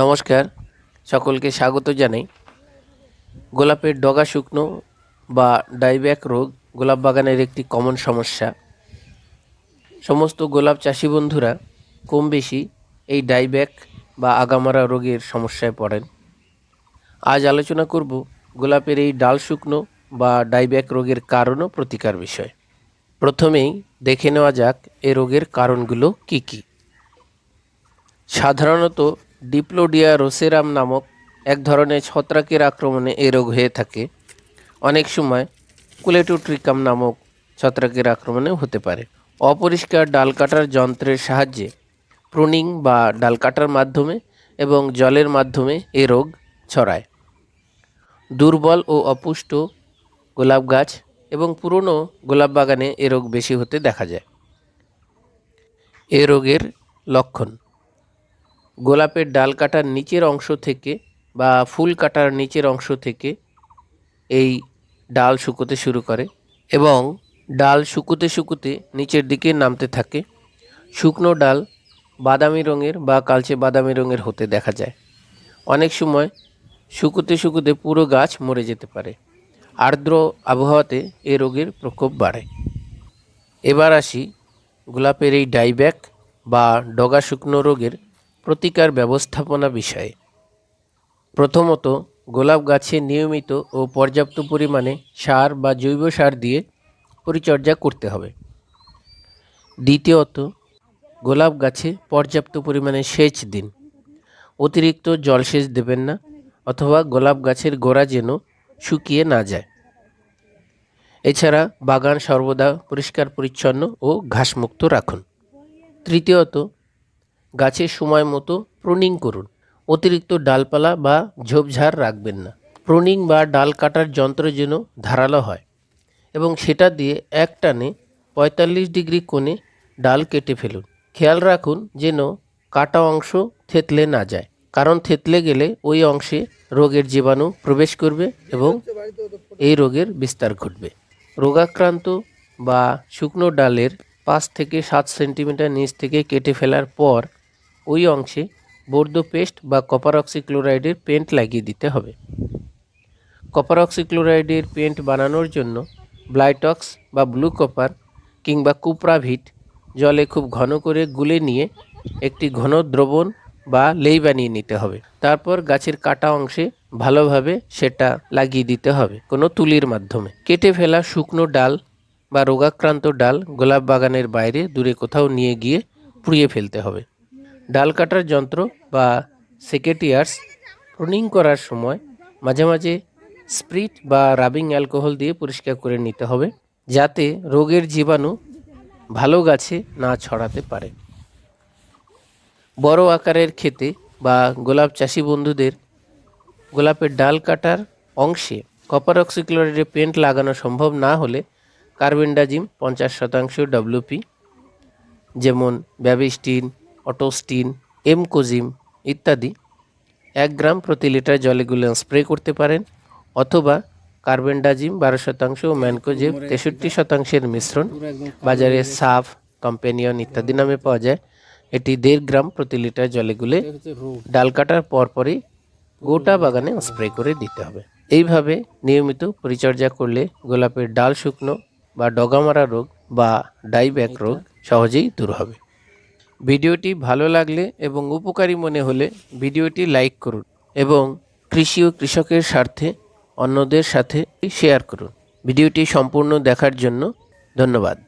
নমস্কার, সকলকে স্বাগত জানাই। গোলাপের ডগা শুকনো বা ডাইব্যাক রোগ গোলাপ বাগানের একটি কমন সমস্যা। সমস্ত গোলাপ চাষি বন্ধুরা কম বেশি এই ডাইব্যাক বা আগামারা রোগের সমস্যায় পড়েন। আজ আলোচনা করব গোলাপের এই ডাল শুকনো বা ডাইব্যাক রোগের কারণ ও প্রতিকার বিষয়। প্রথমেই দেখে নেওয়া যাক এ রোগের কারণগুলো কি কী। সাধারণত ডিপ্লোডিয়া রোসেরাম নামক এক ধরনের ছত্রাকের আক্রমণে এ রোগ হয়ে থাকে। অনেক সময় কুলেটোট্রিকাম নামক ছত্রাকের আক্রমণে হতে পারে। অপরিষ্কার ডাল কাটার যন্ত্রের সাহায্যে প্রুনিং বা ডাল কাটার মাধ্যমে এবং জলের মাধ্যমে এ রোগ ছড়ায়। দুর্বল ও অপুষ্ট গোলাপ গাছ এবং পুরনো গোলাপ বাগানে এ রোগ বেশি হতে দেখা যায়। এ রোগের লক্ষণ গোলাপের ডাল কাটার নিচের অংশ থেকে বা ফুল কাটার নিচের অংশ থেকে এই ডাল শুকোতে শুরু করে এবং ডাল শুকোতে শুকোতে নিচের দিকে নামতে থাকে। শুকনো ডাল বাদামি রঙের বা কালচে বাদামি রঙের হতে দেখা যায়। অনেক সময় শুকোতে শুকোতে পুরো গাছ মরে যেতে পারে। আর্দ্র আবহাওয়াতে এ রোগের প্রকোপ বাড়ে। এবার আসি গোলাপের এই ডাইব্যাক বা ডগা শুকনো রোগের প্রতিকার ব্যবস্থাপনা বিষয়ে। প্রথমত, গোলাপ গাছে নিয়মিত ও পর্যাপ্ত পরিমাণে সার বা জৈব সার দিয়ে পরিচর্যা করতে হবে। দ্বিতীয়ত, গোলাপ গাছে পর্যাপ্ত পরিমাণে সেচ দিন। অতিরিক্ত জলসেচ দেবেন না অথবা গোলাপ গাছের গোড়া যেন শুকিয়ে না যায়। এছাড়া বাগান সর্বদা পরিষ্কার, পরিচ্ছন্ন ও ঘাসমুক্ত রাখুন। তৃতীয়ত গাছের সময় মতো প্রুনিং করুন। অতিরিক্ত ডালপালা বা ঝোপঝাড় রাখবেন না। প্রুনিং বা ডাল কাটার যন্ত্র যেন ধারালো হয় এবং সেটা দিয়ে এক টানে পঁয়তাল্লিশ ডিগ্রি কোণে ডাল কেটে ফেলুন। খেয়াল রাখুন যেন কাটা অংশ থেতলে না যায়, কারণ থেতলে গেলে ওই অংশে রোগের জীবাণু প্রবেশ করবে এবং এই রোগের বিস্তার ঘটবে। রোগাক্রান্ত বা শুকনো ডালের পাঁচ থেকে সাত সেন্টিমিটার নিচ থেকে কেটে ফেলার পর ওই অংশে বর্দো পেস্ট বা কপার অক্সিক্লোরাইডের পেন্ট লাগিয়ে দিতে হবে। কপার অক্সিক্লোরাইডের পেন্ট বানানোর জন্য ব্লাইটক্স বা ব্লু কপার কিংবা কুপ্রাভিট জলে খুব ঘন করে গুলে নিয়ে একটি ঘন দ্রবণ বা লেই বানিয়ে নিতে হবে। তারপর গাছের কাটা অংশে ভালোভাবে সেটা লাগিয়ে দিতে হবে কোনো তুলির মাধ্যমে। কেটে ফেলা শুকনো ডাল বা রোগাক্রান্ত ডাল গোলাপ বাগানের বাইরে দূরে কোথাও নিয়ে গিয়ে পুড়িয়ে ফেলতে হবে। ডাল কাটার যন্ত্র বা সেকেটিয়ার্স প্রুনিং করার সময় মাঝে মাঝে স্প্রিট বা রাবিং অ্যালকোহল দিয়ে পরিষ্কার করে নিতে হবে, যাতে রোগের জীবাণু ভালো গাছে না ছড়াতে পারে। বড় আকারের ক্ষেতে বা গোলাপ চাষি বন্ধুদের গোলাপের ডাল কাটার অংশে কপার অক্সিক্লোরাইডের পেন্ট লাগানো সম্ভব না হলে কার্বেন্ডাজিম পঞ্চাশ শতাংশ ডব্লিউপি যেমন ব্যাবিস্টিন অটোস্টিন এমকোজিম ইত্যাদি এক গ্রাম প্রতি লিটার জলে গুলে স্প্রে করতে পারেন অথবা কার্বেন্ডাজিম বারো শতাংশ ও ম্যানকোজেব তেষট্টি শতাংশের মিশ্রণ বাজারে সাফ কম্পেনিয়ন ইত্যাদি নামে পাওয়া যায়। এটি দেড় গ্রাম প্রতি লিটার জলে গুলে ডাল কাটার পরপরই গোটা বাগানে স্প্রে করে দিতে হবে। এইভাবে নিয়মিত পরিচর্যা করলে গোলাপের ডাল শুকনো বা ডগামারা রোগ বা ডাইব্যাক রোগ সহজেই দূর হবে। ভিডিওটি ভালো লাগলে এবং উপকারী মনে হলে ভিডিওটি লাইক করুন এবং কৃষি ও কৃষকের স্বার্থে অন্যদের সাথে শেয়ার করুন। ভিডিওটি সম্পূর্ণ দেখার জন্য ধন্যবাদ।